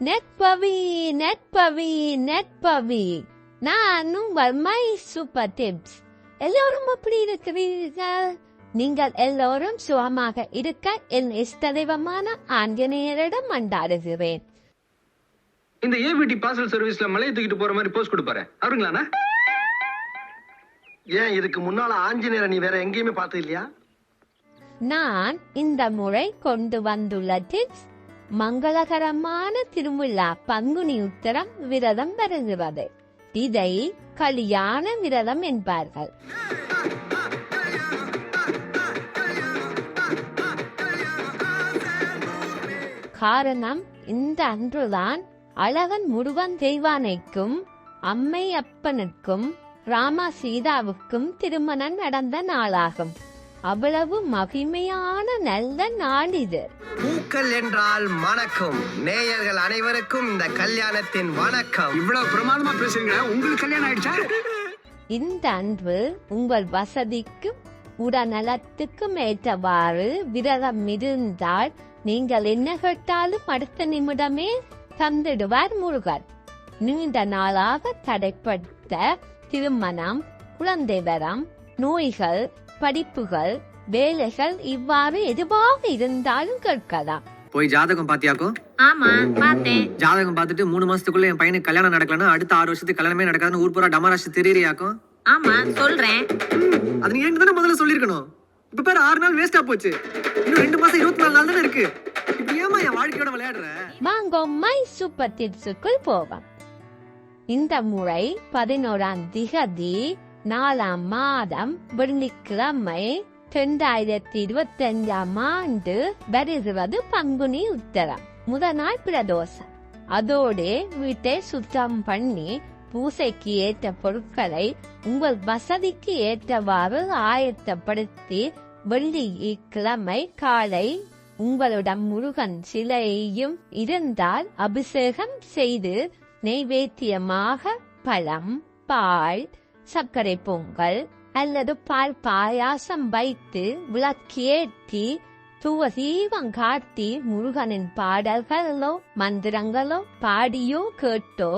நெற்பவி நெற்பவி நெற்பவி. நான் உங்கள் my super tips எல்லோரும் எப்படி இருக்கிறீர்கள்? நீங்கள் எல்லோரும் சுகமாக இருக்க என் இஷ்ட தெய்வமான ஆஞ்சநேயரிடம் மண்டாடுகிறேன் இந்த ஏவிடி பார்சல் சர்வீஸ்ல மலையை தூக்கிட்டு போற மாதிரி போஸ்ட் கொடுப்பாரு. அவருங்களாண்ணா ஏன் இதுக்கு முன்னால ஆஞ்சநேயரை நீ வேற எங்கேயுமே பார்த்தது இல்லையா நான் இந்த முறை கொண்டு வந்துள்ள டிப்ஸ் மங்களகரமான திருவிழா பங்குனி உத்தரம் விரதம் வருகிறது. இதை கல்யாண விரதம் என்பார்கள். காரணம் இந்த அன்றுதான் அழகன் முருகன் தெய்வானைக்கும் அம்மை அப்பனுக்கும் ராமா சீதாவுக்கும் திருமணம் நடந்த நாளாகும். அவ்வளவு மகிமையான நல்ல நாள் இது. பூக்கள் என்றால் மணக்கும். நேயர்கள் அனைவருக்கும் இந்த கல்யாணத்தின் வணக்கம். இவ்வளவு பிரமாதமா பேசுறீங்க உங்களுக்கு கல்யாணம் ஆயிடுச்சா? இந்த அன்று உங்கள் வசதிக்கும் உடல்நலத்துக்கும் ஏற்றவாறு விரதம் இருந்தால் நீங்கள் என்ன கேட்டாலும் அடுத்த நிமிடமே தந்திடுவார் முருகன் நீண்ட நாளாக தடைப்பட்ட திருமணம் குழந்தை வரம் நோய்கள் படிப்புகள் வேலைகள் இவ்வாறு எதுவாக இருந்தாலும் கேட்கலாம். போய் ஜாதகம் பாத்தியாக்கோ ஆமா பார்த்தேன். ஜாதகம் பார்த்துட்டு மூணு மாசத்துக்குள்ள என் பையனுக்கு கல்யாணம் நடக்கலன்னா அடுத்த ஆறு வருஷத்துக்கு கல்யாணமே நடக்காதுன்னு ஊர் பூரா டமாராசி தெரியறியாக்கும் ஆமா சொல்றேன். அது நீ என்கிட்ட தானே முதல்ல சொல்லிருக்கணும் இப்ப பேர் ஆறு நாள் வேஸ்டா போச்சு. இன்னும் ரெண்டு மாசம் இருபத்தி நாலு நாள் தானே இருக்கு. இப்ப ஏமா என் வாழ்க்கையோட விளையாடுற? வாங்கோ மை சூப்பர் டிப்ஸுக்குள் போவோம். இந்த முறை பதினோராம் திகதி நாலாம் மாதம் வெள்ளிக்கிழமை இரண்டாயிரத்தி இருபத்தி அஞ்சாம் ஆண்டு வருகிறது பங்குனி உத்தரம் முதல் நாள் பிரதோஷம் அதோடு வீட்டை சுத்தம் பண்ணி பூசைக்கு ஏற்ற பொருட்களை உங்கள் வசதிக்கு ஏற்றவாறு ஆயத்தப்படுத்தி வெள்ளி கிழமை காலை உங்களிடம் முருகன் சிலையும் இருந்தால் அபிஷேகம் செய்து நெய்வேத்தியமாக பழம் பால் சர்க்கரை பொங்கல் அல்லது பால் பாயாசம் வைத்து விளக்கேற்றி துவ தீபம் காட்டி முருகனின் பாடல்களோ மந்திரங்களோ பாடியோ கேட்டோ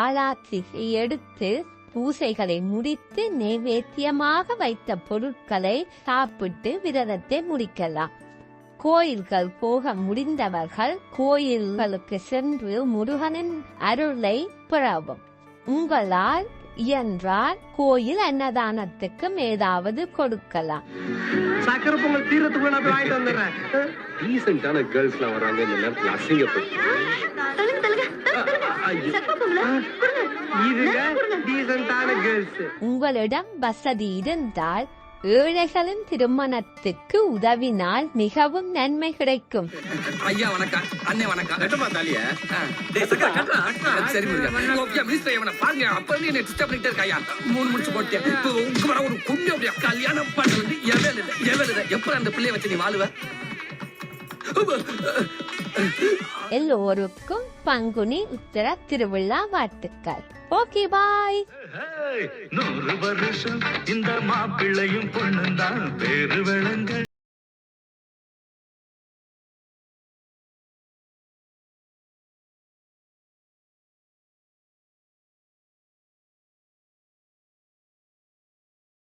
ஆலாத்தி எடுத்து பூசைகளை முடித்து நைவேத்தியமாக வைத்த பொருட்களை சாப்பிட்டு விரதத்தை முடிக்கலாம். கோயில்கள் போக முடிந்தவர்கள் கோயில்களுக்கு சென்று முருகனின் அருளை பெறவும். உங்களால் இயன்றால் கோயில் அன்னதானத்துக்கு ஏதாவது கொடுக்கலாம். சக்கரை பொங்கல் தீரத்துக்குள்ள நான் போய் வாங்கிட்டு வந்துடுறேன். டீசென்டான கேர்ள்ஸ் எல்லாம் வராங்க இந்த நேரத்துல அசிங்கப்பட்டு இதுங்க டீசென்டான கேர்ள்ஸ் உங்களிடம் வசதி இருந்தால் ஏழைகளின் திருமணத்துக்கு உதவினால் மிகவும் நன்மை கிடைக்கும். ஐயா வணக்கம். அண்ணே வணக்கம். கட்டமா தாலிய. சரி மினிஸ்டர் இவனை பாருங்க. அப்ப இருந்து என்ன டிஸ்டர்ப் பண்ணிட்டே இருக்காயா? மூணு முடிச்சு போட்டேன் இப்போ உங்க வர ஒரு குண்டு அப்படியே கல்யாணம் பண்ணது எவன் இல்லை எவன் இல்லை எப்ப அந்த பிள்ளைய வச்சு நீ வாழுவ? எல்லோருக்கும் பங்குனி உத்தர திருவிழா வாழ்த்துக்கள். Okay bye. நூறு வருஷம் இந்த மாப்பிள்ளையும் பொண்ணுந்தான். பேரு விளங்க